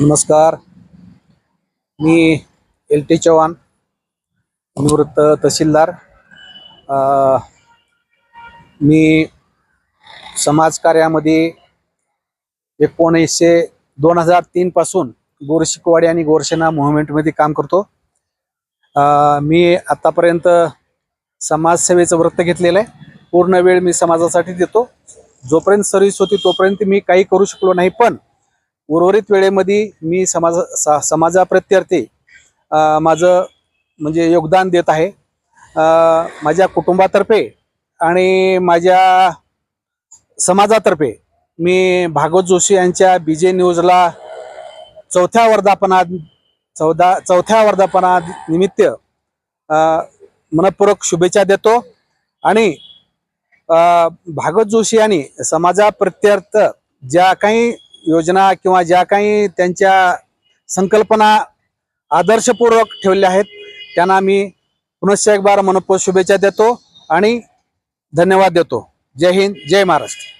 नमस्कार. मी L T Chavan निवृत्त तहसीलदार. मी समाजकार्यामध्ये एकोणीसशे दोन हजार तीनपासून गोरशिकवाडी आणि गोरशेना मुव्हमेंटमध्ये काम करतो. मी आतापर्यंत समाजसेवेचं व्रत घेतलेलं आहे. पूर्ण वेळ मी समाजासाठी देतो. जोपर्यंत सर्व्हिस होती तोपर्यंत मी काही करू शकलो नाही पण उर्वरित वेळेमध्ये मी समाज सा समाजाप्रत्यर्थे माझं म्हणजे योगदान देत आहे. माझ्या कुटुंबातर्फे आणि माझ्या समाजातर्फे मी भागवत जोशी यांच्या बी जे न्यूजला चौथ्या वर्धापना चौदा चौथ्या वर्धापना निमित्त मनपूर्वक शुभेच्छा देतो आणि भागवत जोशी यांनी समाजाप्रत्यर्थ ज्या काही योजना किंवा ज्या काही त्यांच्या संकल्पना आदर्शपूर्वक ठेवल्या आहेत त्यांना मी पुनश्च एक बार मनपूर्वक शुभेच्छा देतो आणि धन्यवाद देतो. जय हिंद जय महाराष्ट्र.